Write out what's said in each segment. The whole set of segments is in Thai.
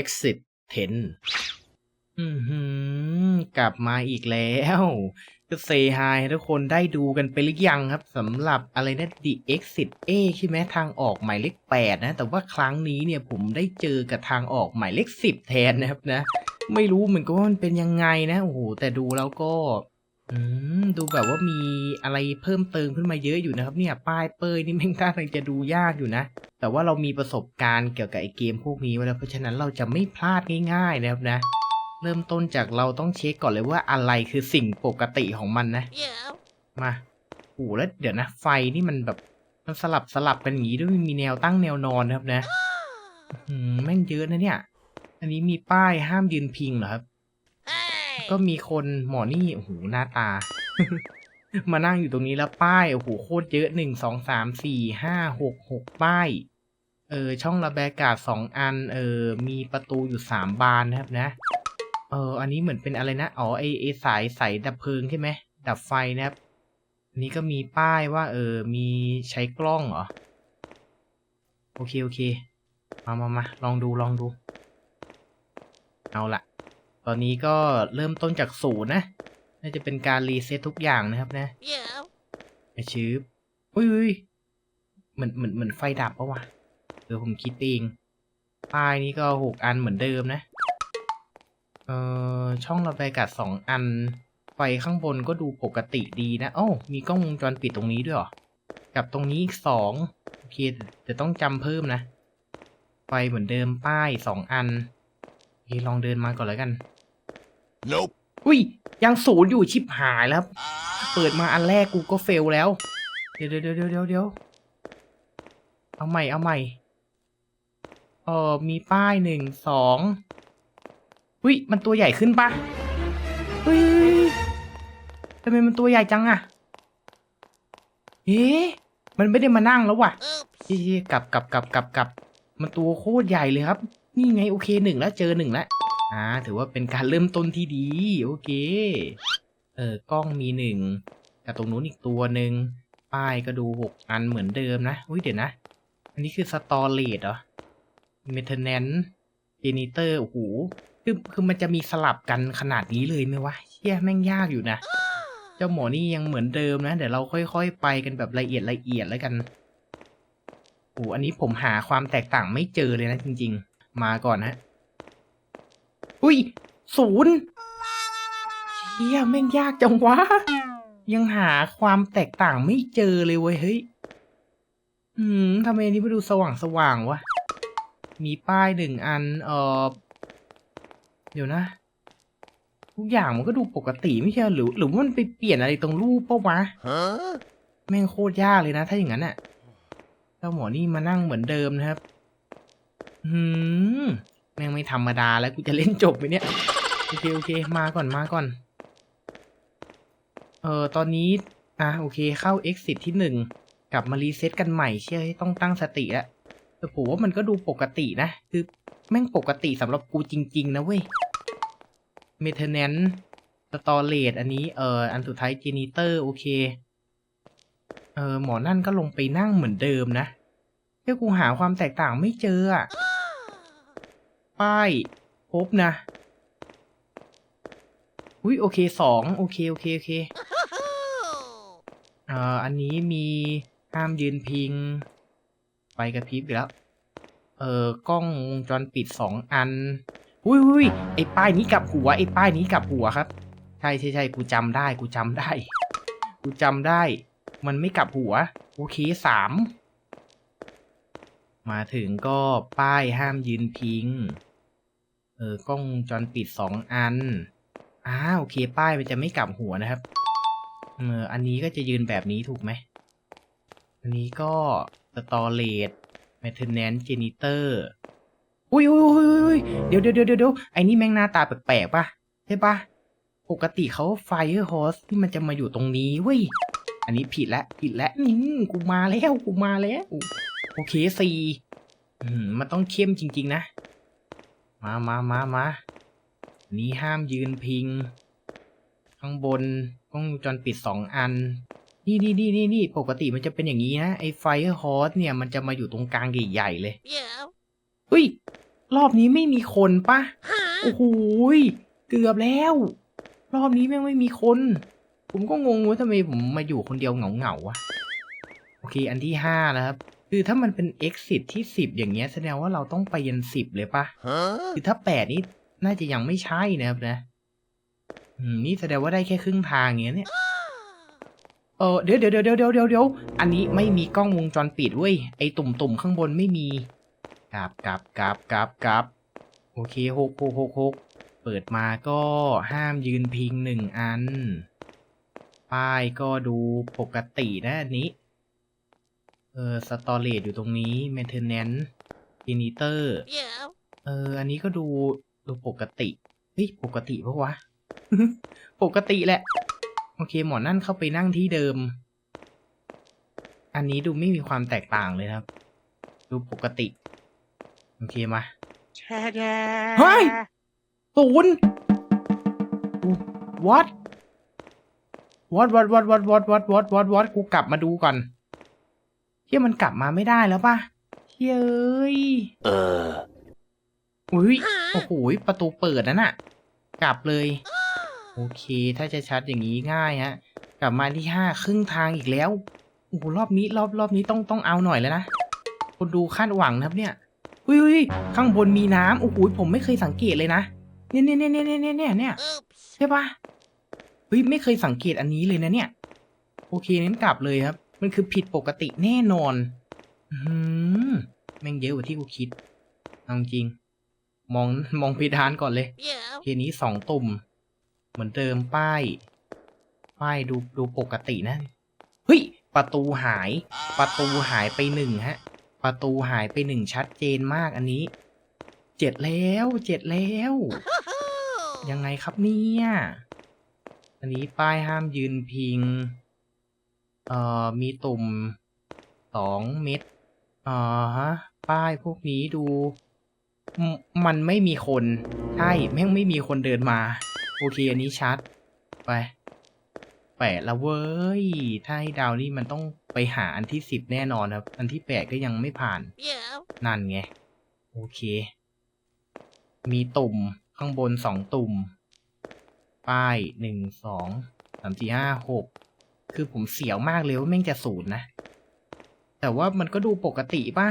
exit 10อือหือกลับมาอีกแล้วก็เซฮายทุกคนได้ดูกันไปหรือยังครับสำหรับอะไรนะ The Exit A ใช่ไหมทางออกหมายเลข8นะ แต่ว่าครั้งนี้เนี่ยผมได้เจอกับทางออกหมายเลข10 แทนนะครับนะ ไม่รู้เหมือนกันว่ามันเป็นยังไงนะ โอ้โห แต่ดูแล้วก็ อืมดูแบบว่ามีอะไรเพิ่มเติมขึ้นมาเยอะอยู่นะครับ เนี่ยป้ายเปยนี่แม่งท่าทางจะดูยากอยู่นะ แต่ว่าเรามีประสบการณ์เกี่ยวกับไอเกมพวกนี้ไว้แล้วเพราะฉะนั้นเราจะไม่พลาดง่ายๆนะครับนะ เริ่มต้นจากเราต้องเช็คก่อนเลยว่าอะไรคือสิ่งปกติของมันนะ Yeah. มาโอ้โหแล้วเดี๋ยวนะ ไฟนี่มันแบบมันสลับสลับกันอย่างนี้ด้วยมีแนวตั้งแนวนอนนะครับนะอืมแม่งเยอะนะเนี่ย อันนี้มีป้ายห้ามยืนพิงเหรอครับ Hey. ก็มีคนหมอนี่โอ้โหหน้าตา มานั่งอยู่ตรงนี้แล้วป้ายโอ้โหโคตรเยอะหนึ่งสองสามสี่ห้าหกหกป้าย เออ ช่องระบายอากาศสองอัน เออ มีประตูอยู่สามบานนะครับนะ เออ อันนี้เหมือนเป็นอะไรนะ อ๋อไอไอสายสายดับเพลิงใช่ไหมดับไฟนะครับอันนี้ก็มีป้ายว่า เออ มีใช้กล้องเหรอ โอเค โอเค มามามาลองดูลองดู เอาละ ตอนนี้ก็เริ่มต้นจากศูนย์นะ น่าจะเป็นการรีเซ็ตทุกอย่างนะครับนะ Yeah. ไอชืบอุ้ยอุ้ยเหมือนเหมือนเหมือนไฟดับปะวะเดี๋ยวผมคิดเองป้ายนี้ก็หกอันเหมือนเดิมนะ เอ่อ ช่องระบายอากาศสองอัน ไฟข้างบนก็ดูปกติดีนะโอ้ามีกล้องวงจรปิดตรงนี้ด้วยเหรอ กับตรงนี้อีกสองโอเคจะต้องจำเพิ่มนะ ไฟเหมือนเดิมป้ายสองอันโอเค ลองเดินมาก่อนแล้วกัน Nope. อุ้ยยังศูนย์อยู่ชิบหายแล้ว เปิดมาอันแรกกูก็เฟลแล้ว เดี๋ยวเดี๋ยวเดี๋ยวเดี๋ยวเดี๋ยวเอาใหม่เอาใหม่เออมีป้ายหนึ่งสองอุ้ยมันตัวใหญ่ขึ้นปะเฮ้ยทำไมมันตัวใหญ่จังอะเอ๊ะมันไม่ได้มานั่งแล้วว่ะ Oops. เอ๊ะกลับกลับกลับกลับกลับมันตัวโคตรใหญ่เลยครับ นี่ไงโอเคหนึ่งแล้วเจอหนึ่งแล้วอ่าถือว่าเป็นการเริ่มต้นที่ดี โอเค เออกล้องมีหนึ่งแต่ตรงนู้นอีกตัวหนึ่งป้ายก็ดูหกอันเหมือนเดิมนะอุ้ยเดี๋ยวนะ อันนี้คือสตอเรจเหรอเมทเนนเจนิเตอร์โอ้โหคือคือมันจะมีสลับกันขนาดนี้เลยไหมวะเชี่ยแม่งยากอยู่นะ เจ้าหมอนี่ยังเหมือนเดิมนะ เดี๋ยวเราค่อยๆ ไปกันแบบละเอียดละเอียดแล้วกันโอ้อันนี้ผมหาความแตกต่างไม่เจอเลยนะจริง ๆ มาก่อนนะอุ้ยศูนย์เชี่ยแม่งยากจังวะ ยังหาความแตกต่างไม่เจอเลยเว้ยเฮ้ยอืมทำไมอันนี้มาดูสว่างสว่างวะ มีป้ายหนึ่งอัน เออเดี๋ยวนะทุกอย่างมันก็ดูปกติไม่ใช่หรือ หรือว่ามันไปเปลี่ยนอะไรตรงรูปปะวะแม่งโคตรยากเลยนะ ถ้าอย่างนั้นอะเจ้าหมอนี่มานั่งเหมือนเดิมนะครับ อืม ไม่ธรรมดาแล้วกูจะเล่นจบไหมเนี่ย โอเคโอเค มาก่อนมาก่อน เออตอนนี้ อะโอเคเข้า exit ที่หนึ่งกลับมารีเซ็ตกันใหม่เชื่อต้องตั้งสติล้วแต่ผมว่ามันก็ดูปกตินะ คือแม่งปกติสำหรับกูจริง ๆ นะเว้ย maintenance storage อันนี้ เอออันสุดท้าย janitor โอเค เออหมอนั่นก็ลงไปนั่งเหมือนเดิมนะเพื่อกูหาความแตกต่างไม่เจออะ ป้ายพบนะ อุ้ยโอเคสองโอเคโอเคโอเคเอ่ออันนี้มีห้ามยืนพิงไฟกระพริบอีกแล้ว เอ่อกล้องวงจรปิดสองอัน อุ้ยอุ้ยไอ้ป้ายนี้กับหัวไอ้ป้ายนี้กับหัวครับ ใช่ใช่ใช่กูจำได้กูจำได้ กูจำได้ มันไม่กลับหัว โอเคสามมาถึงก็ป้ายห้ามยืนพิง เออกล้องวงจรปิดสองอันอ่าโอเค ป้ายมันจะไม่กลับหัวนะครับเอออันนี้ก็จะยืนแบบนี้ถูกไหม อันนี้ก็สตอเรจ maintenance janitor อุ้ยอุ้ยอุ้ยอุ้ยเดี๋ยวเดี๋ยวเดี๋ยวเดี๋ยวไอ้นี่แม่งหน้าตาแปลกๆป่ะใช่ป่ะ ปกติเขา fire hose ที่มันจะมาอยู่ตรงนี้เว้ย อันนี้ผิดแล้วผิดแล้วอืมกูมาแล้วกูมาแล้ว โอเคสี่มันต้องเข้มจริง ๆ นะ มามามามาอันนี้ห้ามยืนพิง ข้างบนกล้องวงจรปิดสองอัน นี่นี่นี่นี่นี่ปกติมันจะเป็นอย่างนี้นะ ไอ้ไฟฮอสเนี่ยมันจะมาอยู่ตรงกลางใหญ่ๆเลย Yeah. เฮ้ย รอบนี้ไม่มีคนปะ Huh? โอ้โหยเกือบแล้ว รอบนี้แม่งไม่มีคน ผมก็งงว่าทำไมผมมาอยู่คนเดียวเหงาเหงาๆวะ โอเค อันที่ห้าแล้วครับ คือถ้ามันเป็น exit ที่สิบอย่างเงี้ยแสดงว่าเราต้องไปยันสิบเลยปะ Huh? คือถ้าแปดนี่น่าจะยังไม่ใช่นะครับนะอืมนี่แสดงว่าได้แค่ครึ่งทางอย่างเงี้ยเนี่ยเออเดี๋ยวเดี๋ยวเดี๋ยวเดี๋ยวเดี๋ยวเดี๋ยวอันนี้ไม่มีกล้องวงจรปิดเว้ยไอตุ่มตุ่มๆข้างบนไม่มีกราบกราบกราบกราบกราบโอเคหกหกหกหกเปิดมาก็ห้ามยืนพิงหนึ่งอัน ป้ายก็ดูปกตินะอันนี้ เออสตอเรจอยู่ตรงนี้ maintenance janitor Yeah. เออ อันนี้ก็ดูดูปกติ เฮ้ย ปกติปะวะ ปกติแหละ โอเค หมอนั่นเข้าไปนั่งที่เดิม อันนี้ดูไม่มีความแตกต่างเลยนะครับ ดูปกติ โอเคมาเฮ้ยศูนย์วัดวัดวัดวัดวัดวัดวัดวัดวัดวัดกูกลับมาดูก่อน เฮียมันกลับมาไม่ได้แล้วป่ะเฮ้ย เอ้ย Uh. อุ้ย โอ้โห ประตูเปิดนะน่ะ กลับเลย โอเค ถ้าจะชัดอย่างนี้ง่ายฮะ กลับมาที่ห้าครึ่งทางอีกแล้ว โอ้โห รอบนี้รอบรอบนี้ต้องต้องเอาหน่อยแล้วนะ คนดูคาดหวังนะครับเนี่ย อุ้ยอุ้ยข้างบนมีน้ำโอ้โห ผมไม่เคยสังเกตเลยนะ เนี่ยเนี่ยเนี่ยเนี่ยเนี่ยเนี่ยเนี่ย Oops. ใช่ปะเฮ้ย ไม่เคยสังเกตอันนี้เลยนะเนี่ย โอเคนั้นกลับเลยครับ มันคือผิดปกติแน่นอน อืมแม่งเยอะกว่าที่กูคิดเอาจริง มองมองเพดานก่อนเลย Yeah. ทีนี้สองตุ่ม เหมือนเดิมป้าย ป้ายดูดูปกตินะ เฮ้ย ประตูหาย ประตูหายไปหนึ่งฮะ ประตูหายไปหนึ่งชัดเจนมากอันนี้ เจ็ดแล้วเจ็ดแล้ว ยังไงครับเนี่ย อันนี้ป้ายห้ามยืนพิง เอ่อมีตุ่มสองเม็ดอ่าฮะ ป้ายพวกนี้ดูมมันไม่มีคน ใช่แม่งไม่มีคนเดินมา โอเค อันนี้ชัด ไปแปดแล้วเว้ย ถ้าให้ดาวนี่มันต้องไปหาอันที่สิบแน่นอนครับ อันที่แปดก็ยังไม่ผ่าน Yeah. นั่นไง โอเค มีตุ่มข้างบนสองตุ่ม ป้ายหนึ่งสองสามสี่ห้าหก คือผมเสียวมากเลยว่าแม่งจะศูนย์นะ แต่ว่ามันก็ดูปกติป่ะ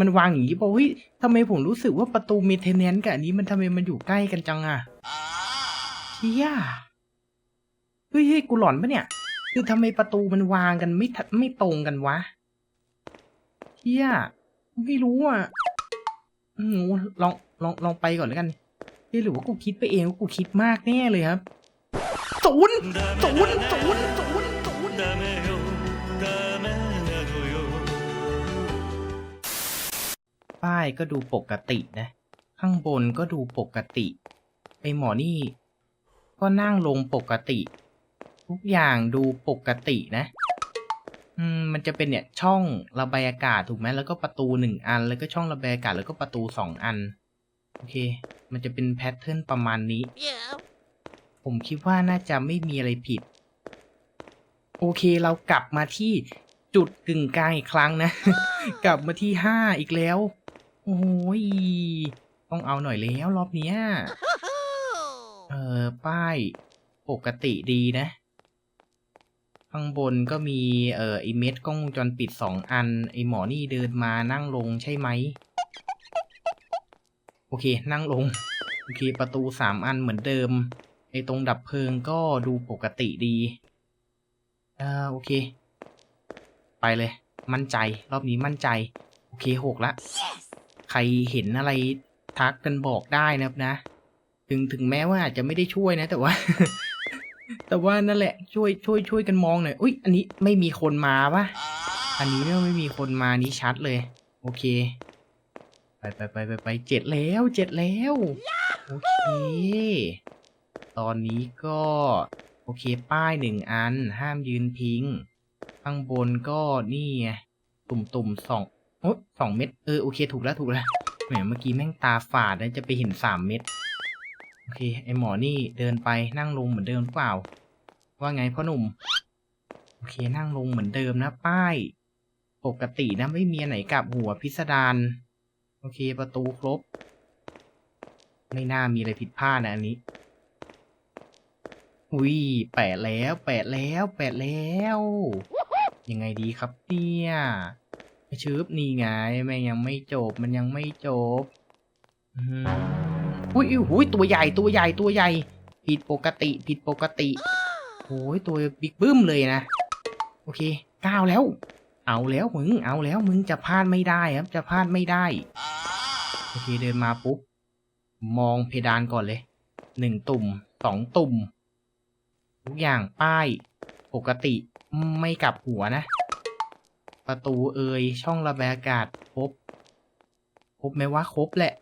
มันวางอย่างนี้ป่ะเฮ้ยทำไมผมรู้สึกว่าประตูเมเทนเนนต์กับอันนี้มันทำไมมันอยู่ใกล้กันจังอะเฮียเฮ้ยเฮ้ยกูหลอนปะเนี่ย คือทำไมประตูมันวางกันไม่ไม่ตรงกันวะเฮียไม่รู้อะอืมลองลองลองไปก่อนแล้วกันเฮ้ยหรือว่ากูคิดไปเองว่ากูคิดมากแน่เลยครับศูนย์ศูนย์ศูนย์ ป้ายก็ดูปกตินะ ข้างบนก็ดูปกติ ไอหมอนี่ ก็นั่งลงปกติ ทุกอย่างดูปกตินะ อืมมันจะเป็นเนี่ยช่องระบายอากาศถูกไหมแล้วก็ประตูหนึ่งอัน แล้วก็ช่องระบายอากาศแล้วก็ประตูสองอัน โอเค มันจะเป็นแพทเทิร์นประมาณนี้ Yeah. ผมคิดว่าน่าจะไม่มีอะไรผิด โอเคเรากลับมาที่จุดกึ่งกลางอีกครั้งนะ กลับมาที่ห้าอีกแล้ว โอ้ยต้องเอาหน่อยแล้วรอบเนี้ย เออป้ายปกติดีนะ ข้างบนก็มีเอ่อไอเม็ดกล้องวงจรปิดสองอัน ไอหมอนี่เดินมานั่งลงใช่ไหม โอเคนั่งลง โอเค ประตูสามอันเหมือนเดิม ไอตรงดับเพลิงก็ดูปกติดีอ่าโอเค ไปเลย มั่นใจรอบนี้มั่นใจ โอเคหกละใค รเห็นอะไรทักกันบอกได้นะครับนะ ถึงถึงแม้ว่าอาจจะไม่ได้ช่วยนะ แต่ว่า แต่ว่านั่นแหละช่วยช่วยช่วยกันมองหน่อยอุ้ยอันนี้ไม่มีคนมาปะอันนี้ไม่ไม่มีคนมานี้ชัดเลย โอเค ไปไปไปไปไปเจ็ดแล้วเจ็ดแล้วโอเค ตอนนี้ก็ โอเคป้ายหนึ่งอัน ห้ามยืนพิง ข้างบนก็นี่ไงตุ่มตุ่มสอง อ้สองเม็ดเออโอเคถูกแล้วถูกแล้วแหมเมื่อกี้แม่งตาฝาดนะจะไปเห็นสามเม็ดโอเค ไอหมอนี่เดินไปนั่งลงเหมือนเดิมหรือเปล่า ว่าไงพ่อหนุ่ม โอเคนั่งลงเหมือนเดิมนะป้าย ปกตินะไม่มีอันไหนกับหัวพิสดารโอเคประตูครบ ไม่น่ามีอะไรผิดพลาดนะอันนี้อุ้ยแปดแล้วแปดแล้วแปดแล้ว ยังไงดีครับเนี่ย ชืบนี่ไงแม่งยังไม่จบมันยังไม่จบอืมอุ้ยอุ้ยตัวใหญ่ตัวใหญ่ตัวใหญ่ ผิดปกติผิดปกติโอ้ยตัวบิ๊กบึ้มเลยนะ โอเคก้าวแล้ว เอาแล้วมึงเอาแล้วมึงจะพลาดไม่ได้ครับจะพลาดไม่ได้ โอเคเดินมาปุ๊บ มองเพดานก่อนเลยหนึ่งตุ่มสองตุ่ม ทุกอย่างป้าย ปกติไม่กลับหัวนะ ประตูเอยช่องระบายอากาศครบครบไหมว่าครบแหละ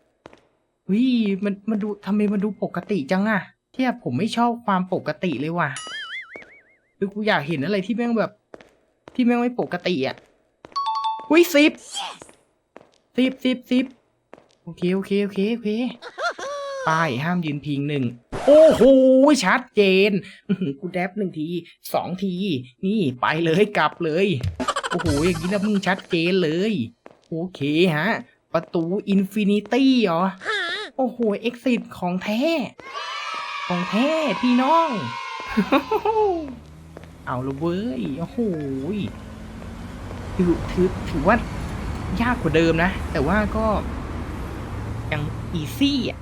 วิมันมันดูทำไมมันดูปกติจังอะเทียบผมไม่ชอบความปกติเลยว่ะคือกูอยากเห็นอะไรที่แม่งแบบ ที่แม่งไม่ปกติอะวิสิบสิบสิบสิบโอเคโอเคโอเคโอเคป้ายห้ามยืนพิงหนึ่งโอ้โหชัดเจนกูแดบหนึ่งทีสองที นี่ไปเลยกลับเลย อ้โห อย่างนี้นะมึงชัดเจนเลย โอเคฮะ ประตูอินฟินิตี้เหรอ โอ้โห เอ็กซิสของแท้ ของแท้พี่น้อง เอาละเว้ย โอ้โหถือถือถือว่ายากกว่าเดิมนะ แต่ว่าก็ยังอีซี่อะ